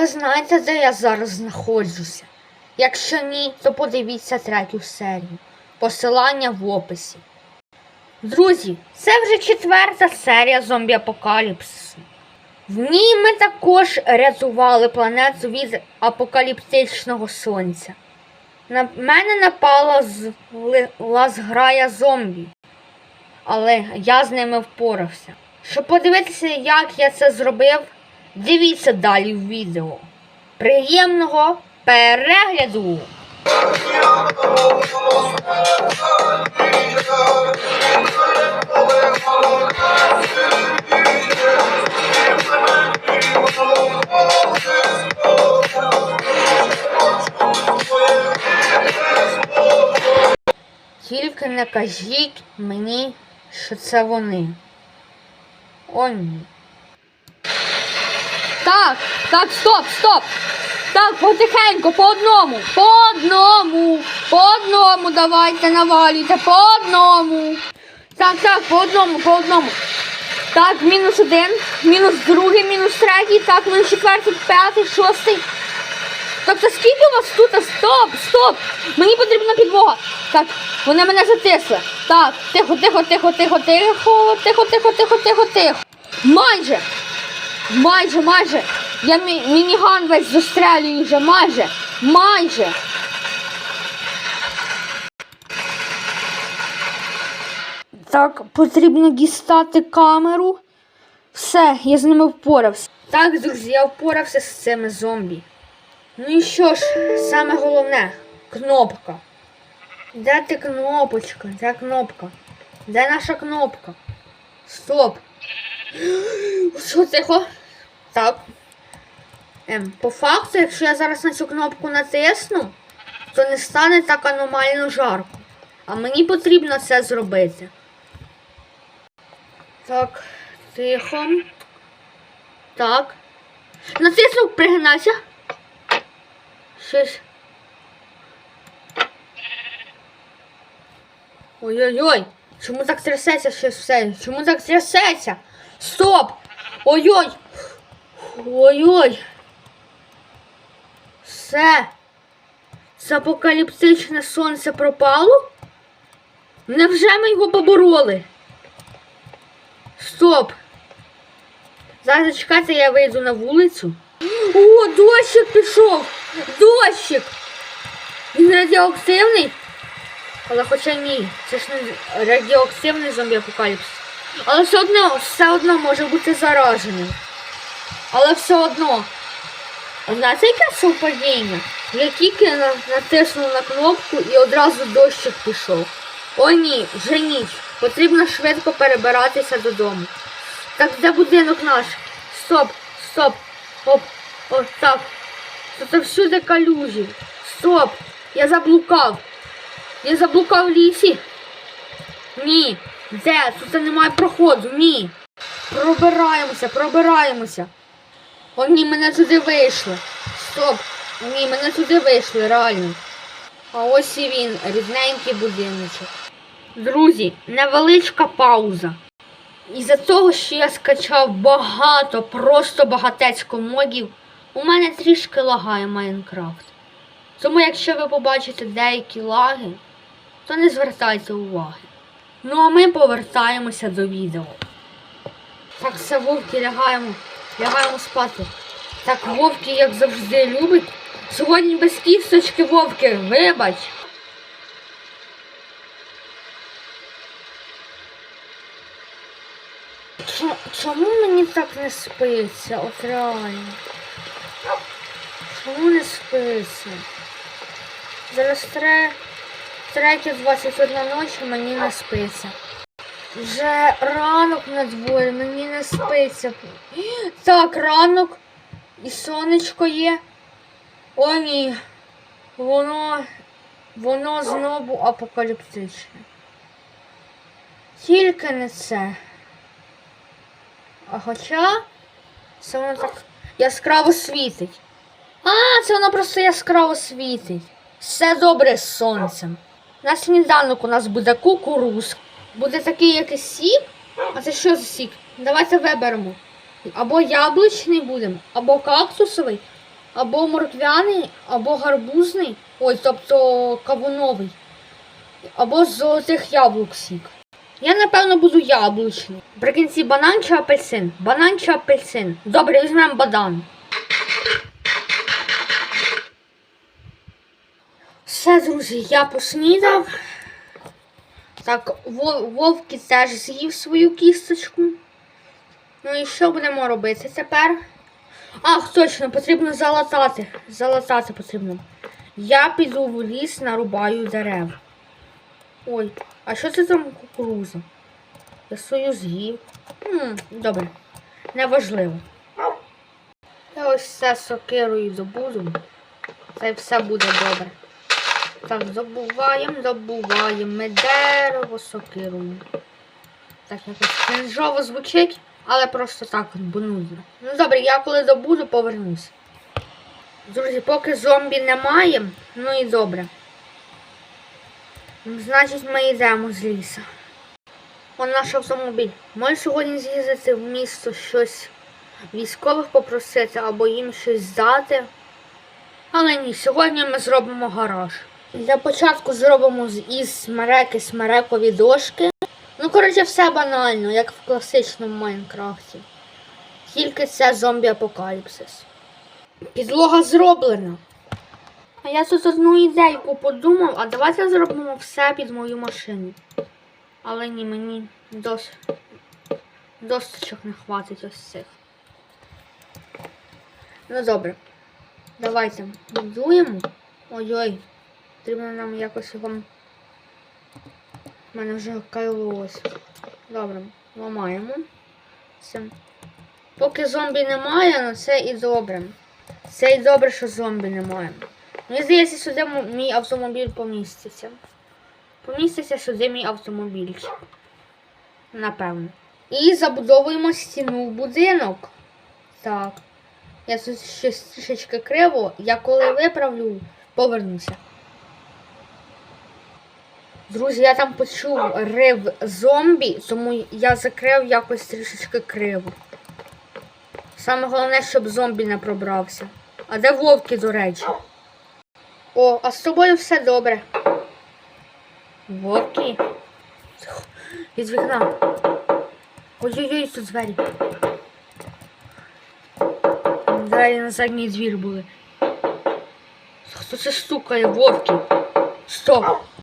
Ви знаєте, де я зараз знаходжуся? Якщо ні, то подивіться третю серію. Посилання в описі. Друзі, це вже четверта серія зомбі апокаліпсису. В ній ми також рятували планету від апокаліптичного сонця. На мене напала зла зграя зомбі, але я з ними впорався. Щоб подивитися, як я це зробив, дивіться далі в відео. Приємного перегляду! Тільки не кажіть мені, що це вони. О, ні. Так, так, стоп, стоп. Так, потихеньку, по одному, по одному, по одному давайте навалюйте, по одному. Так, так, по одному, по одному. Так, мінус один, мінус другий, мінус третій, так, мінус четвертий, п'ятий, шостий. Тобто скільки у вас тут? Стоп, стоп! Мені потрібна підмога. Так, вони мене затисли. Так, тихо, тихо, тихо, тихо, тихо, тихо, тихо, тихо, тихо, тихо. Майже. Майже, майже. Я мі- мініган весь застрелюю вже, майже. Майже. Так, потрібно дістати камеру. Все, я з ними впорався. Так, друзі, я впорався з цими зомбі. Ну і що ж, саме головне кнопка. Де ти кнопочка? Де кнопка? Де наша кнопка? Стоп. Що тихо? Так. Ем, по факту, якщо я зараз на цю кнопку натисну, то не стане так аномально жарко. А мені потрібно це зробити. Так, тихо. Так. Натиснув, пригинайся. Щось. Ой-ой-ой, чому так трясеться щось все? Чому так трясеться? Стоп! Ой-ой! Ой-ой! Все! Це апокаліптичне сонце пропало? Невже ми його побороли? Стоп! Зараз зачекайте, я вийду на вулицю. О, дощик пішов! Дощик! Він радіоактивний? Але хоча ні, це ж не радіоактивний зомбі-апокаліпсис. Але все одно, все одно може бути зараженим. Але все одно. Знаєте, яке совпадіння? Я тільки натиснув на кнопку і одразу дощик пішов. О ні, вже ніч. Потрібно швидко перебиратися додому. Так, де будинок наш? Стоп, стоп. Оп, о, так. Тут всюди калюжі. Стоп! Я заблукав. Я заблукав в лісі. Ні. Де? Тут немає проходу. Ні. Пробираємося, пробираємося. О, ні, мене туди вийшли. Стоп. Ні, мене туди вийшли, реально. А ось і він, рідненький будиночок. Друзі, невеличка пауза. Із-за того, що я скачав багато, просто багатецько модів, у мене трішки лагає Майнкрафт. Тому якщо ви побачите деякі лаги, то не звертайте уваги. Ну а ми повертаємося до відео. Так, все, вовки, лягаємо, лягаємо спати. Так, вовки, як завжди, любить. Сьогодні без кісточки вовки, вибач. Чому мені так не спиться? От реально. Чому не спиться? Зараз тре... третя 21 ночі мені не спиться. Вже ранок на дворі, мені не спиться. Так, ранок і сонечко є. О, ні. Воно. Воно знову апокаліптичне. Тільки не це. А хоча це воно так яскраво світить. А, це воно просто яскраво світить. Все добре з сонцем. На сніданок у нас буде кукуруз. Буде такий якийсь сік. А це що за сік? Давайте виберемо. Або яблучний будемо, або кактусовий, або морквяний, або гарбузний, ой, тобто кавуновий, або з золотих яблук сік. Я, напевно, буду яблучний. Прикінці банан чи апельсин? Банан чи апельсин? Добре, візьмемо банан. Все, друзі, я поснідав. Так, Вов- Вовки теж з'їв свою кісточку. Ну і що будемо робити тепер? Ах, точно, потрібно залатати. Залатати потрібно. Я піду в ліс, нарубаю дерев. Ой, а що це там кукуруза? Я свою з'їв. Добре, неважливо. Я ось все сокирою добуду. Й все буде добре. Так, добуваємо, добуваємо ми дерево сокирою. Так якось кринжово звучить, але просто так бо нудно. Ну добре, я коли добуду, повернусь. Друзі, поки зомбі немає, ну і добре. Значить, ми йдемо з лісу. Он наш автомобіль. Може сьогодні з'їздити в місто щось військових попросити або їм щось здати. Але ні, сьогодні ми зробимо гараж. Для початку зробимо із смереки смерекові дошки. Ну, коротше, все банально, як в класичному Майнкрафті. Тільки це зомбі-апокаліпсис. Підлога зроблена. А я тут одну ідейку подумав, а давайте зробимо все під мою машину. Але ні, мені дос... досточок не хватить ось цих. Ну добре. Давайте будуємо. Ой-ой. Потрібно нам якось його. У мене вже кайлось. Добре, ламаємо. Все. Поки зомбі немає, ну це і добре. Це і добре, що зомбі немає. Мені здається, сюди мій автомобіль поміститься. Поміститься сюди мій автомобільчик. Напевно. І забудовуємо стіну в будинок. Так. Я тут щось трішечки криво. Я коли виправлю, повернуся. Друзі, я там почув рив зомбі, тому я закрив якось трішечки криво. Саме головне, щоб зомбі не пробрався. А де вовки, до речі? О, а з тобою все добре. Вовки. Від вікна. Ой-ой-ой, тут двері. Двері на задній двір були. Хто це стукає, вовки? Стоп!